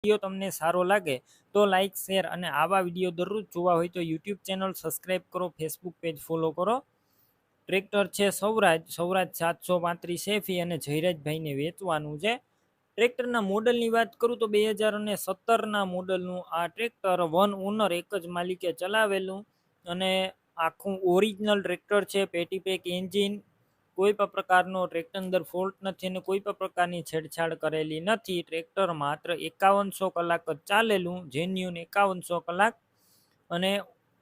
Video તમને સારો લાગે તો લાઇક શેર અને આવા વીડિયો દરરોજ જોવા હોય તો યુટ્યુબ ચેનલ સબસ્ક્રાઈબ કરો ફેસબુક પેજ ફોલો કરો. ટ્રેક્ટર છે સૌરાજ સૌરાજ સાતસો પાંત્રીસ એફી અને જયરાજભાઈને વેચવાનું છે. ટ્રેક્ટરના મોડલની વાત કરું તો બે હજાર અને સત્તરના મોડલનું આ ટ્રેક્ટર વન ઓનર એક જ માલિકે ચલાવેલું અને આખું ઓરિજિનલ ટ્રેક્ટર છે પેટી પેક એન્જિન કોઈ પણ પ્રકારનો ટ્રેક્ટર અંદર ફોલ્ટ નથી અને કોઈ પણ પ્રકારની છેડછાડ કરેલી નથી. ટ્રેક્ટર માત્ર એકાવનસો કલાક જ ચાલેલું જેન્યુન એકાવનસો કલાક. અને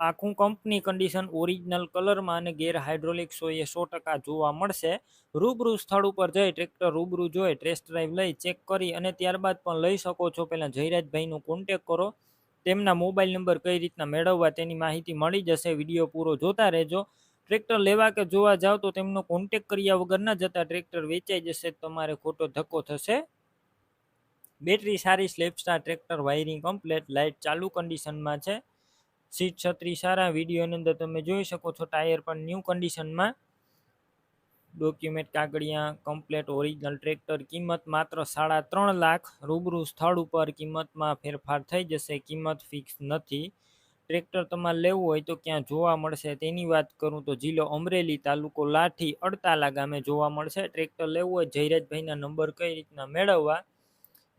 આખું કંપની કન્ડિશન ઓરિજિનલ કલરમાં અને ગેર હાઇડ્રોલિક સો એ સો ટકા જોવા મળશે. રૂબરૂ સ્થળ ઉપર જઈ ટ્રેક્ટર રૂબરૂ જોઈ ટેસ્ટ ડ્રાઈવ લઈ ચેક કરી અને ત્યારબાદ પણ લઈ શકો છો. પહેલાં જયરાજભાઈનો કોન્ટેક કરો. તેમના મોબાઈલ નંબર કઈ રીતના મેળવવા તેની માહિતી મળી જશે. વીડિયો પૂરો જોતા રહેજો. ટ્રેક્ટર લેવા કે જોવા જાવ તો તેમનો કોન્ટેક કર્યા વગર ન જતા ટ્રેક્ટર વેચાઈ જશે, તમારે ખોટો ધક્કો થશે. બેટરી સારી self starter tractor wiring complete light ચાલુ કન્ડિશનમાં છે. સીટ છત્રી સારા વિડીયોની અંદર તમે જોઈ શકો છો ટાયર પણ ન્યૂ કન્ડિશનમાં ડોક્યુમેન્ટ કાગળિયા કમ્પ્લેટ ઓરિજિનલ ટ્રેક્ટર કિંમત માત્ર સાડા ત્રણ લાખ, રૂબરૂ સ્થળ ઉપર કિંમતમાં ફેરફાર થઈ જશે, કિંમત ફિક્સ નથી. ટ્રેક્ટર તમારે લેવું હોય તો ક્યાં જોવા મળશે? તેની વાત કરું તો જિલ્લો અમરેલી તાલુકો લાઠી અડતાલા ગામે જોવા મળશે. ટ્રેક્ટર લેવું હોય જયરાજભાઈના નંબર કઈ રીતના મેળવવા?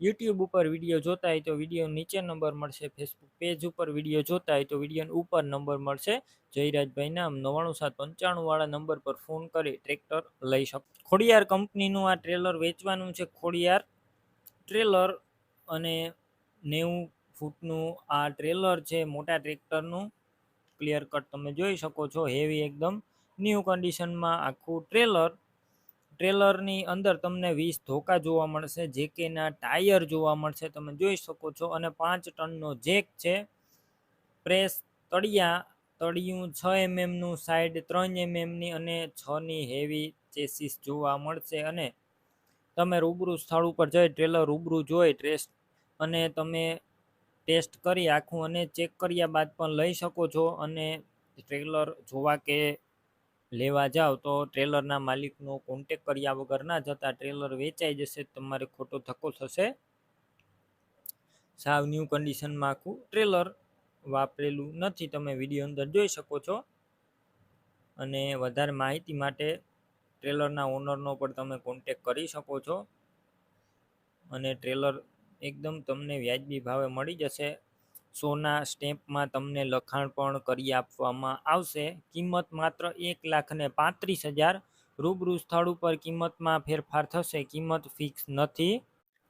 યુટ્યુબ ઉપર વીડિયો જોતા હોય તો વીડિયો નીચે નંબર મળશે. ફેસબુક પેજ ઉપર વીડિયો જોતા હોય તો વીડિયો ઉપર નંબર મળશે. જયરાજભાઈના નવાણું સાત પંચાણુંવાળા નંબર પર ફોન કરી ટ્રેક્ટર લઈ શકો. ખોડિયાર કંપનીનું આ ટ્રેલર વેચવાનું છે. ખોડિયાર ટ્રેલર અને નેવું ફૂટનું આ ટ્રેલર છે, મોટા ટ્રેક્ટરનું. ક્લિયર કટ તમે જોઈ શકો છો હેવી એકદમ. ન્યૂ કન્ડિશનમાં આખું ટ્રેલર ટ્રેલરની અંદર તમને વીસ ધોકા જોવા મળશે, જેકેના ટાયર જોવા મળશે, તમે જોઈ શકો છો. અને પાંચ ટનનો જેક છે. પ્રેસ તળિયા, તળિયું છ એમએમનું સાઈડ ત્રણ એમએમની અને છની હેવી ચેસીસ જોવા મળશે. અને તમે રૂબરૂ સ્થળ ઉપર જઈ ટ્રેલર રૂબરૂ જોઈ ટ્રેસ અને તમે ટેસ્ટ કરી આખું અને ચેક કર્યા બાદ પણ લઈ શકો છો અને ટ્રેલર જોવા કે લેવા જાઓ તો ટ્રેલરના માલિકનો કોન્ટેક કર્યા વગર ના જતા ટ્રેલર વેચાઈ જશે, તમારે ખોટો ધક્કો થશે. સાવ ન્યૂ કન્ડિશનમાં આખું ટ્રેલર વાપરેલું નથી, તમે વીડિયો અંદર જોઈ શકો છો. અને વધારે માહિતી માટે ટ્રેલરના ઓનરનો પણ તમે કોન્ટેક કરી શકો છો. અને ટ્રેલર એકદમ તમને વ્યાજબી ભાવે મળી જશે. સોના સ્ટેમ્પમાં તમને લખાણ પણ કરી આપવામાં આવશે. કિંમત માત્ર એક લાખ ને પાંત્રીસ હજાર. રૂબરૂ સ્થળ ઉપર કિંમતમાં ફેરફાર થશે. કિંમત ફિક્સ નથી.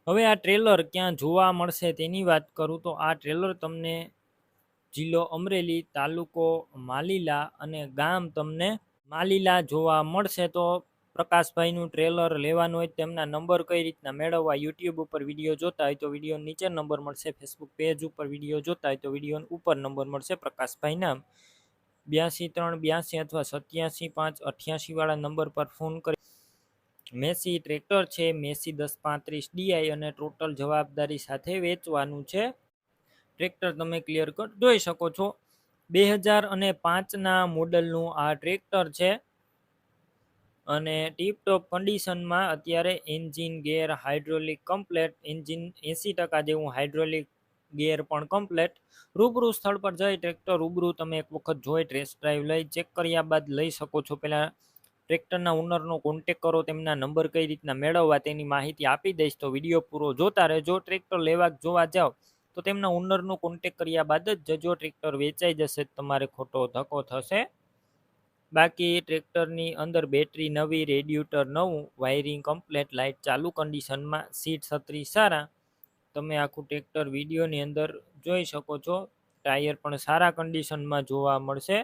હવે આ ટ્રેલર ક્યાં જોવા મળશે તેની વાત કરું તો આ ટ્રેલર તમને જિલ્લો અમરેલી, તાલુકો માલીલા અને ગામ તમને માલીલા જોવા મળશે. તો પ્રકાશભાઈનું ટ્રેલર લેવાનું હોય તેમના નંબર કઈ રીતના મેળવવા યુટ્યુબ ઉપર વીડિયો જોતા હોય તો વીડિયો નીચે નંબર મળશે, ફેસબુક પેજ ઉપર વીડિયો જોતા હોય તો વીડિયો ઉપર નંબર મળશે પ્રકાશભાઈના બ્યાસી ત્રણ, બ્યાસી અથવા સત્યાસી પાંચ, અઠ્યાસી વાળા નંબર પર ફોન કરી. મેસી ટ્રેક્ટર છે, મેસી દસ પાંત્રીસ ડીઆઈ અને ટોટલ જવાબદારી સાથે વેચવાનું છે. ટ્રેક્ટર તમે ક્લિયર કટ જોઈ શકો છો. બે હજાર અને પાંચના મોડલનું આ ટ્રેક્ટર છે. અને ટીપટોપ કન્ડિશનમાં અત્યારે engine gear hydraulic complete engine એંસી ટકા જેવું હાઇડ્રોલિક ગેર પણ કમ્પ્લેટ રૂબરૂ સ્થળ પર જઈ ટ્રેક્ટર રૂબરૂ તમે એક વખત જોઈ ટેસ્ટ ડ્રાઈવ લઈ ચેક કર્યા બાદ લઈ શકો છો. પહેલાં ટ્રેક્ટરના ઓનરનો કોન્ટેક કરો, તેમના નંબર કઈ રીતના મેળવવા તેની માહિતી આપી દઈશ. તો વીડિયો પૂરો જોતા રહેજો. ટ્રેક્ટર લેવા જોવા જાઓ તો તેમના ઓનરનો કોન્ટેક કર્યા બાદ જ જજો. ટ્રેક્ટર વેચાઈ જશે, તમારે ખોટો ધક્કો થશે બાકી ટ્રેક્ટરની અંદર બેટરી, નવી રેડ્યુટર, નવું વાયરિંગ, કમ્પ્લેટ લાઇટ, ચાલુ કન્ડિશનમાં સીટ છત્રી સારા. તમે આખું ટ્રેક્ટર વિડીયોની અંદર જોઈ શકો છો. ટાયર પણ સારા કન્ડિશનમાં જોવા મળશે.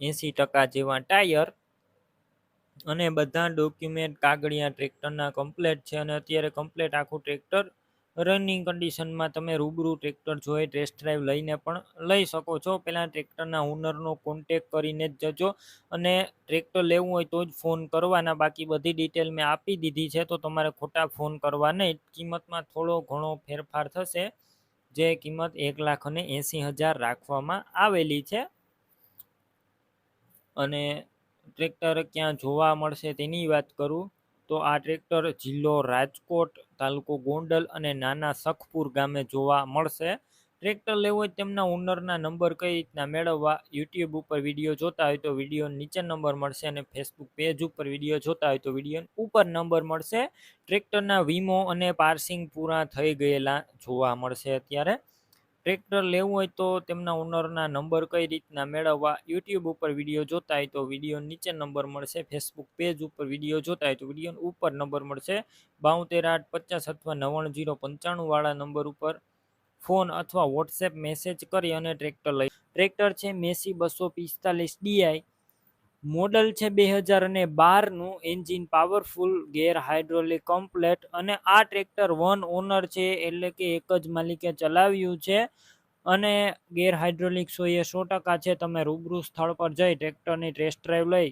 એંસી ટકા જેવા ટાયર. અને બધા ડોક્યુમેન્ટ કાગળિયા ટ્રેક્ટરના કમ્પ્લેટ છે અને અત્યારે કમ્પ્લેટ આખું ટ્રેક્ટર રનિંગ કન્ડિશનમાં તમે રૂબરૂ ટ્રેક્ટર જોઈ ટેસ્ટ ડ્રાઈવ લઈને પણ લઈ શકો છો. પહેલાં ટ્રેક્ટરના ઓનરનો કોન્ટેક કરીને જ જજો અને ટ્રેક્ટર લેવું હોય તો જ ફોન કરવાના. બાકી બધી ડિટેલ મેં આપી દીધી છે તો તમારે ખોટા ફોન કરવા નહીં. કિંમતમાં થોડો ઘણો ફેરફાર થશે. જે કિંમત એક લાખ અને એંસી હજાર રાખવામાં આવેલી છે. અને ટ્રેક્ટર ક્યાં જોવા મળશે તેની વાત કરું. તો આ ટ્રેક્ટર જિલ્લો રાજકોટ તાલુકો ગોંડલ અને નાના સખપુર ગામે જોવા મળશે. ટ્રેક્ટર લેવું હોય તેમના ઓનરના નંબર કઈ રીતના મેળવવા યુટ્યુબ ઉપર વીડિયો જોતા હોય તો વીડિયો નીચે નંબર મળશે અને ફેસબુક પેજ ઉપર વીડિયો જોતા હોય તો વીડિયો ઉપર નંબર મળશે. ટ્રેક્ટરના વીમો અને પાર્સિંગ પૂરા થઈ ગયેલા જોવા મળશે અત્યારે. ટ્રેક્ટર લેવું હોય તો તેમના ઓનરના નંબર કઈ રીતના મેળવવા, યુટ્યુબ ઉપર વીડિયો જોતા હોય તો વીડિયો નીચે નંબર મળશે, ફેસબુક પેજ ઉપર વીડિયો જોતા હોય તો વીડિયો ઉપર નંબર મળશે બાઉતેર આઠ પચાસ અથવા નવ્વાણું જીરો પંચાણું વાળા નંબર ઉપર ફોન અથવા વોટ્સએપ મેસેજ કરી અને ટ્રેક્ટર લઈ. ટ્રેક્ટર છે મેસી બસો પિસ્તાલીસ ડીઆઈ. મોડલ છે બે હજાર અને બારનું engine powerful, gear hydraulic, complete અને આ ટ્રેક્ટર વન ઓનર છે એટલે કે એક જ માલિકે ચલાવ્યું છે અને ગેર હાઇડ્રોલિક સો એ સો ટકા છે. તમે રૂબરૂ સ્થળ પર જઈ ટ્રેક્ટરની ટેસ્ટ ડ્રાઈવ લઈ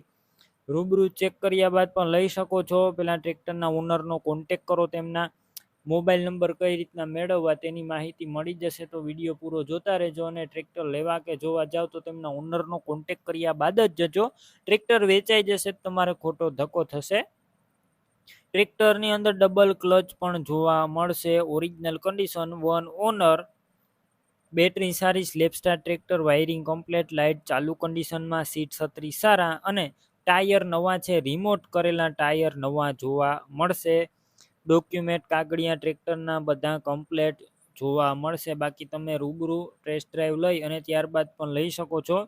રૂબરૂ ચેક કર્યા બાદ પણ લઈ શકો છો. પેલા ટ્રેક્ટરના ઓનરનો કોન્ટેક કરો તેમના મોબાઈલ નંબર કઈ રીતના મેળવવા તેની માહિતી મળી જશે તો વીડિયો પૂરો જોતા રહેજો અને ટ્રેક્ટર લેવા કે જોવા જાવ તો તેમના ઓનરનો કોન્ટેક કર્યા બાદ જ જજો. ટ્રેક્ટર વેચાઈ જશે તમારે ખોટો ધક્કો થશે. ટ્રેક્ટરની અંદર ડબલ ક્લચ પણ જોવા મળશે. Original condition one owner battery સારી self starter tractor wiring complete light ચાલુ કન્ડિશનમાં સીટ છત્રી સારા અને ટાયર નવા છે. રિમોટ કરેલા ટાયર નવા જોવા મળશે. ડોક્યુમેન્ટ, કાગળિયા, ટ્રેક્ટરના બધા કમ્પ્લેટ જોવા મળશે. બાકી તમે રૂબરૂ ટેસ્ટ ડ્રાઈવ લઈ અને ત્યારબાદ પણ લઈ શકો છો.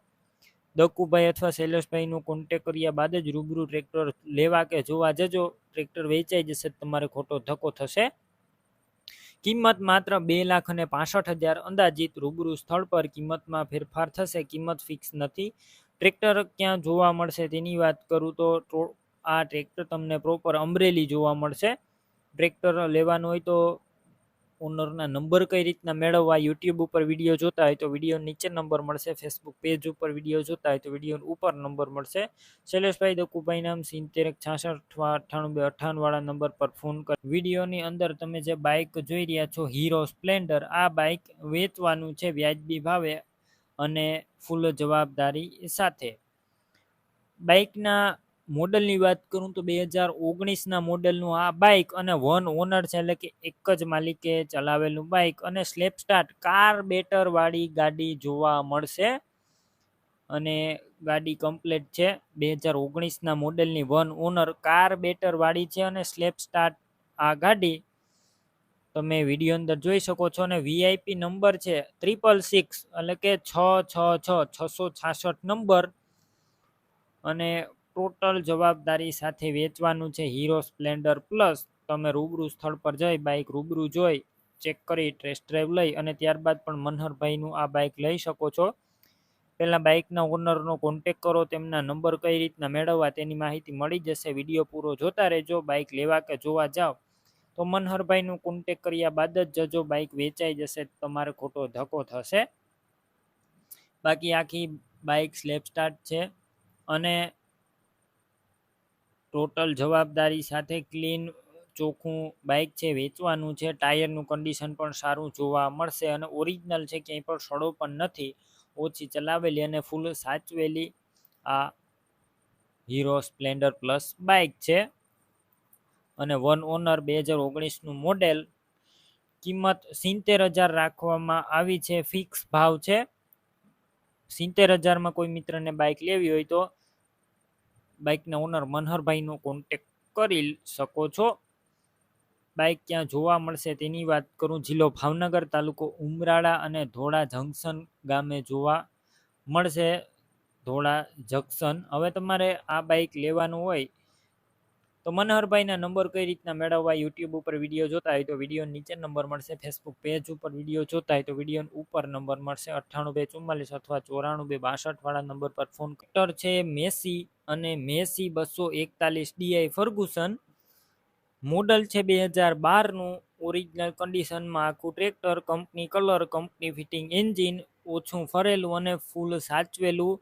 દક્કુભાઈ અથવા શૈલેષભાઈનું કોન્ટેક કર્યા બાદ જ રૂબરૂ ટ્રેક્ટર લેવા કે જોવા જજો. ટ્રેક્ટર વેચાઈ જશે, તમારે ખોટો ધક્કો થશે. કિંમત માત્ર બે લાખ અને પાસઠ હજાર અંદાજિત રૂબરૂ સ્થળ પર કિંમતમાં ફેરફાર થશે. કિંમત ફિક્સ નથી. ટ્રેક્ટર ક્યાં જોવા મળશે તેની વાત કરું તો આ ટ્રેક્ટર તમને પ્રોપર અમરેલી જોવા મળશે. ટ્રેક્ટર લેવાનું હોય તો ઓનરના નંબર કઈ રીતના મેળવવા યુટ્યુબ ઉપર વીડિયો જોતા હોય તો વીડિયો નીચે નંબર મળશે ફેસબુક પેજ ઉપર વીડિયો જોતા હોય તો વીડિયો ઉપર નંબર મળશે. શૈલેષભાઈ દકુભાઈ નામ, સિત્તેર, છાસઠ અઠ્ઠાણું બે અઠ્ઠાણુંવાળા નંબર પર ફોન કર. વિડીયોની અંદર તમે જે બાઇક જોઈ રહ્યા છો હીરો સ્પ્લેન્ડર આ બાઇક વેચવાનું છે વ્યાજબી ભાવે અને ફૂલ જવાબદારી સાથે. બાઇકના મોડલની વાત કરું તો બે હજાર ઓગણીસના મોડલનું આ બાઇક અને વન ઓનર છે, એટલે કે એક જ માલિકે ચલાવેલું બાઇક અને સ્લેપ સ્ટાર્ટ કાર બેટરવાળી ગાડી જોવા મળશે. અને ગાડી કમ્પ્લેટ છે, બે હજાર ઓગણીસના મોડલની વન ઓનર કાર બેટરવાળી છે અને સ્લેપ સ્ટાર્ટ આ ગાડી. તમે વીડિયો અંદર જોઈ શકો છો અને વીઆઈપી નંબર છે ત્રિપલ સિક્સ એટલે કે છ છ છ, છસો છાસઠ નંબર અને ટોટલ જવાબદારી સાથે વેચવાનું છે હીરો સ્પ્લેન્ડર પ્લસ તમે રૂબરૂ સ્થળ પર જઈ બાઇક રૂબરૂ જોઈ, ચેક કરી, ટેસ્ટ ડ્રાઈવ લઈ અને ત્યારબાદ પણ મનહરભાઈનું આ બાઇક લઈ શકો છો. પહેલાં બાઇકના ઓનરનો કોન્ટેક કરો, તેમના નંબર કઈ રીતના મેળવવા તેની માહિતી મળી જશે. વીડિયો પૂરો જોતા રહેજો, બાઇક લેવા કે જોવા જાઓ તો મનહરભાઈનું કોન્ટેક કર્યા બાદ જ જજો બાઇક વેચાઈ જશે તમારે ખોટો ધક્કો થશે. બાકી આખી બાઇક સ્લેપ સ્ટાર્ટ છે અને ટોટલ જવાબદારી સાથે ક્લીન, ચોખ્ખું બાઇક છે, વેચવાનું છે, ટાયરનું કન્ડિશન પણ સારું જોવા મળશે અને ઓરિજિનલ છે, ક્યાંય પણ સડો પણ નથી. ઓછી ચલાવેલી અને ફૂલ સાચવેલી આ હીરો સ્પ્લેન્ડર પ્લસ બાઇક છે. અને વન ઓનર બે હજાર ઓગણીસનું મોડેલ કિંમત સિત્તેર હજાર રાખવામાં આવી છે ફિક્સ ભાવ છે. સિત્તેર હજારમાં કોઈ મિત્રને બાઇક લેવી હોય તો બાઇકના ઓનર મનહરભાઈનો કોન્ટેક કરી શકો છો. બાઇક ક્યાં જોવા મળશે તેની વાત કરું. જિલ્લો ભાવનગર તાલુકો ઉમરાળા અને ધોળા જંકશન ગામે જોવા મળશે ધોળા જંકશન. હવે તમારે આ બાઇક લેવાનું હોય તો મનહરભાઈના નંબર કઈ રીતના મેળવવા યુટ્યુબ ઉપર વીડિયો જોતા હોય તો વીડિયો નીચે નંબર મળશે. ફેસબુક પેજ ઉપર વીડિયો જોતા હોય તો વીડિયો ઉપર નંબર મળશે. અઠ્ઠાણું બે ચુમ્માલીસ અથવા ચોરાણું બે બાસઠ વાળા નંબર પર ફોન કટર છે. મેસી અને મેસી બસો એકતાલીસ ડીઆઈ ફર્ગુસન મોડલ છે બે હજાર બારનું. ઓરિજિનલ કન્ડિશનમાં આખું tractor company colour company fitting engine ઓછું ફરેલું અને ફૂલ સાચવેલું.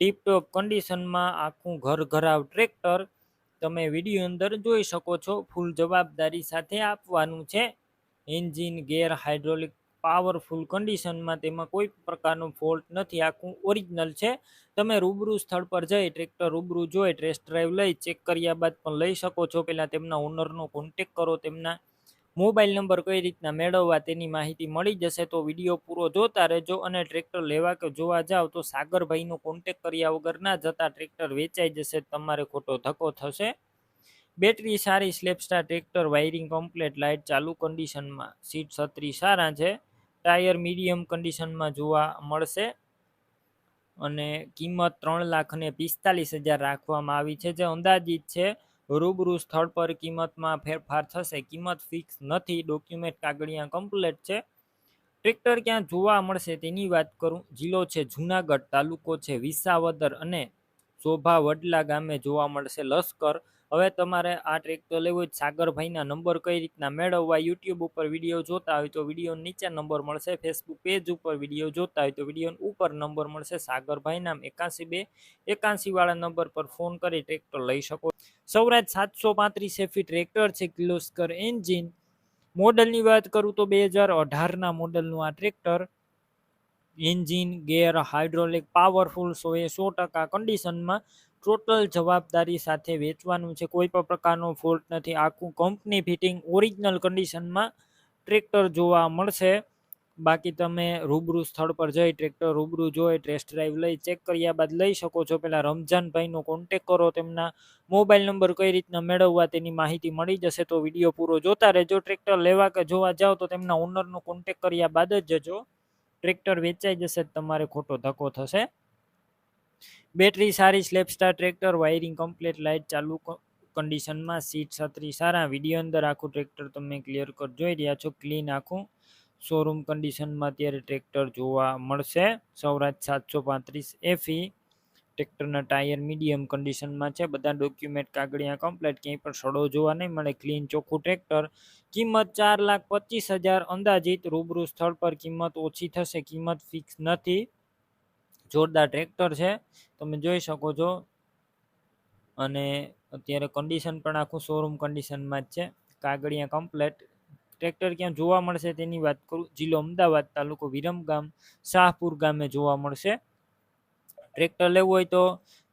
ટીપટોપ કન્ડિશનમાં આખું ઘર ઘરાવ ટ્રેક્ટર તમે વીડિયો અંદર જોઈ શકો છો. ફૂલ જવાબદારી સાથે આપવાનું છે. એન્જિન, ગેર હાઇડ્રોલિક, પાવરફુલ કન્ડિશનમાં તેમાં કોઈ પ્રકારનો ફોલ્ટ નથી. આખું ઓરિજિનલ છે. તમે રૂબરૂ સ્થળ પર જઈ ટ્રેક્ટર રૂબરૂ જોઈ ટેસ્ટ ડ્રાઈવ લઈ ચેક કર્યા બાદ પણ લઈ શકો છો. પહેલાં તેમના ઓનરનો કોન્ટેક કરો, તેમના મોબાઈલ નંબર કઈ રીતના મેળવવા તેની માહિતી મળી જશે તો વીડિયો પૂરો જોતા રહેજો અને ટ્રેક્ટર લેવા કે જોવા જાવ તો સાગરભાઈનો કોન્ટેક કર્યા વગર ના જતા ટ્રેક્ટર વેચાઈ જશે, તમારે ખોટો ધક્કો થશે. બેટરી સારી self starter tractor, wiring complete light ચાલુ કન્ડિશનમાં સીટ છત્રી સારા છે. ટાયર મીડિયમ કન્ડિશનમાં જોવા મળશે અને કિંમત ત્રણ લાખ ને પિસ્તાલીસ હજાર રાખવામાં આવી છે, જે અંદાજિત છે રૂબરૂ સ્થળ પર કિંમતમાં ફેરફાર થશે. કિંમત ફિક્સ નથી. ડોક્યુમેન્ટ કાગળિયા કમ્પ્લેટ છે. ટ્રેક્ટર ક્યાં જોવા મળશે તેની વાત કરું. જિલ્લો છે જુનાગઢ, તાલુકો છે વિસાવદર અને શોભા વડલા ગામે જોવા મળશે લશ્કર. હવે તમારે આ ટ્રેક્ટર લેવું જ. સાગરભાઈના નંબર કઈ રીતના મેળવવા યુટ્યુબ ઉપર વીડિયો જોતા હોય તો વીડિયો નીચે નંબર મળશે. ફેસબુક પેજ ઉપર વીડિયો જોતા હોય તો વીડિયો ઉપર નંબર મળશે. સાગરભાઈ નામ એકાસી બે. એકાસી વાળા નંબર પર ફોન કરી ટ્રેક્ટર લઈ શકો સૌરાજ સાતસો પાંત્રીસ એફી ટ્રેક્ટર છે કિલોસ્કર એન્જિન મોડલની વાત કરું તો બે હજાર અઢારના મોડલનું આ tractor engine gear hydraulic powerful સો એ સો ટકા કન્ડિશનમાં ટોટલ જવાબદારી સાથે વેચવાનું છે. કોઈ પણ પ્રકારનો ફોલ્ટ નથી. આખું કંપની ફિટિંગ ઓરિજિનલ કન્ડિશનમાં ટ્રેક્ટર જોવા મળશે. બાકી તમે રૂબરૂ સ્થળ પર જઈ ટ્રેક્ટર રૂબરૂ જોઈ ટેસ્ટ ડ્રાઈવ લઈ ચેક કર્યા બાદ લઈ શકો છો. પહેલાં રમજાનભાઈનો કોન્ટેક કરો, તેમના મોબાઈલ નંબર કઈ રીતના મેળવવા તેની માહિતી મળી જશે તો વીડિયો પૂરો જોતા રહેજો. ટ્રેક્ટર લેવા કે જોવા જાઓ તો તેમના ઓનરનો કોન્ટેક કર્યા બાદ જ જજો. ટ્રેક્ટર વેચાઈ જશે તમારે ખોટો ધક્કો થશે. બેટરી સારી, self starter, tractor, wiring complete light ચાલુ કન્ડિશનમાં સીટ છત્રી સારા. વીડિયો અંદર આખું ટ્રેક્ટર તમે ક્લિયર કટ જોઈ રહ્યા છો ક્લીન આખું. શોરૂમ કન્ડિશનમાં અત્યારે ટ્રેક્ટર જોવા મળશે. સૌરાજ સાતસો પાંત્રીસ એફી ટ્રેક્ટરના ટાયર મીડિયમ કન્ડિશનમાં છે. બધા ડોક્યુમેન્ટ કાગળિયા કમ્પ્લીટ ક્યાંય પણ સડો જોવા નહીં મળે. ક્લીન ચોખ્ખું ટ્રેક્ટર. કિંમત ચાર લાખ પચીસ હજાર અંદાજિત. રૂબરૂ સ્થળ પર કિંમત ઓછી થશે, કિંમત ફિક્સ નથી. જોરદાર ટ્રેક્ટર છે. તમે જોઈ શકો છો. અને અત્યારે કન્ડિશન પણ આખું શોરૂમ કન્ડિશનમાં જ છે. કાગળિયા કમ્પ્લેટ ટ્રેક્ટર ક્યાં જોવા મળશે તેની વાત કરું. જિલ્લો અમદાવાદ તાલુકો વિરમગામ શાહપુર ગામે જોવા મળશે. ટ્રેક્ટર લેવું હોય તો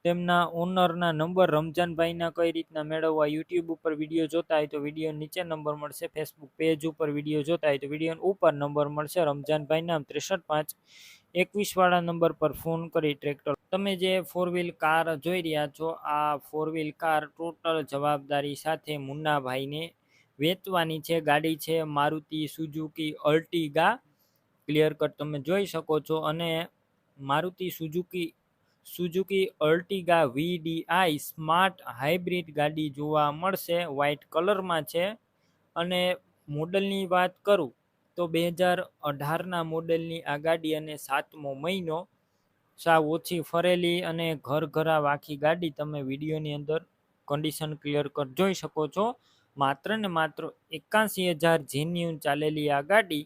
તેમના ઓનરના નંબર રમજાનભાઈના કઈ રીતના મેળવવા યુટ્યુબ ઉપર વીડિયો જોતા હોય તો વીડિયો નીચે નંબર મળશે. ફેસબુક પેજ ઉપર વીડિયો જોતા હોય તો વીડિયો ઉપર નંબર મળશે. રમજાનભાઈ નામ ત્રેસઠ પાંચ એકવીસ વાળા નંબર પર ફોન કરી ટ્રેક્ટર. તમે જે ફોર વ્હીલ કાર જોઈ રહ્યા છો, આ ફોર વ્હીલ કાર ટોટલ જવાબદારી સાથે મુન્નાભાઈને વેચવાની છે. ગાડી છે Maruti Suzuki Ertiga clear cut તમે જોઈ શકો છો અને Maruti Suzuki Suzuki Ertiga VDI smart hybrid ગાડી જોવા મળશે. વ્હાઇટ કલરમાં છે અને મોડલની વાત કરું તો બે હજાર અઢારના મોડેલની આ ગાડી અને સાતમો મહિનો સાવ ઓછી ફરેલી અને ઘર ઘરા વાખી ગાડી તમે વિડીયોની અંદર કન્ડિશન ક્લિયર કર જોઈ શકો છો. માત્ર ને માત્ર એકાસી હજાર જેન્યુન ચાલેલી આ ગાડી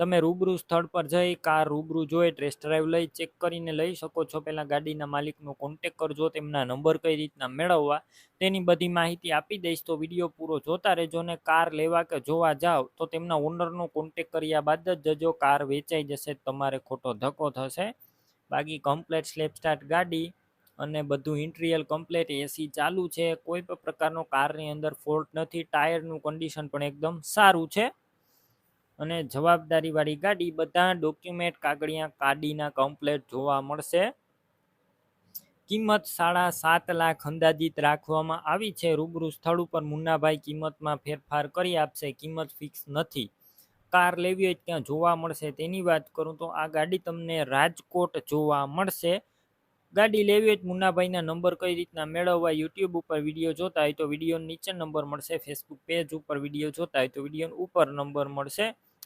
તમે રૂબરૂ સ્થળ પર જઈ કાર રૂબરૂ જોઈ ટેસ્ટ ડ્રાઈવ લઈ ચેક કરીને લઈ શકો છો. પહેલાં ગાડીના માલિકનો કોન્ટેક કરજો, તેમના નંબર કઈ રીતના મેળવવા, તેની બધી માહિતી આપી દઈશ. તો વીડિયો પૂરો જોતા રહેજો ને કાર લેવા કે જોવા જાઓ તો તેમના ઓનરનો કોન્ટેક કર્યા બાદ જ જજો. કાર વેચાઈ જશે, તમારે ખોટો ધક્કો થશે. બાકી કમ્પ્લેટ સ્લેપ સ્ટાર્ટ ગાડી અને બધું ઇન્ટ્રીયલ કમ્પ્લેટ એસી ચાલુ છે. કોઈ પણ પ્રકારનો કારની અંદર ફોલ્ટ નથી. ટાયરનું કન્ડિશન પણ એકદમ સારું છે. અને જવાબદારીવાળી ગાડી બધા ડોક્યુમેન્ટ કાગળિયા કાડીના કમ્પ્લેટ જોવા મળશે. કિંમત સાડા સાત લાખ અંદાજિત રાખવામાં આવી છે. રૂબરૂ સ્થળ ઉપર મુન્નાભાઈ કિંમતમાં ફેરફાર કરી આપશે. કિંમત ફિક્સ નથી. કાર લેવી હોય ત્યાં જોવા મળશે. તેની વાત કરું તો આ ગાડી તમને રાજકોટ જોવા મળશે. ગાડી લેવી હોય મુન્નાભાઈના નંબર કઈ રીતના મેળવવા યુટ્યુબ ઉપર વીડિયો જોતા હોય તો વીડિયો નીચે નંબર મળશે. ફેસબુક પેજ ઉપર વીડિયો જોતા હોય તો વીડિયો ઉપર નંબર મળશે.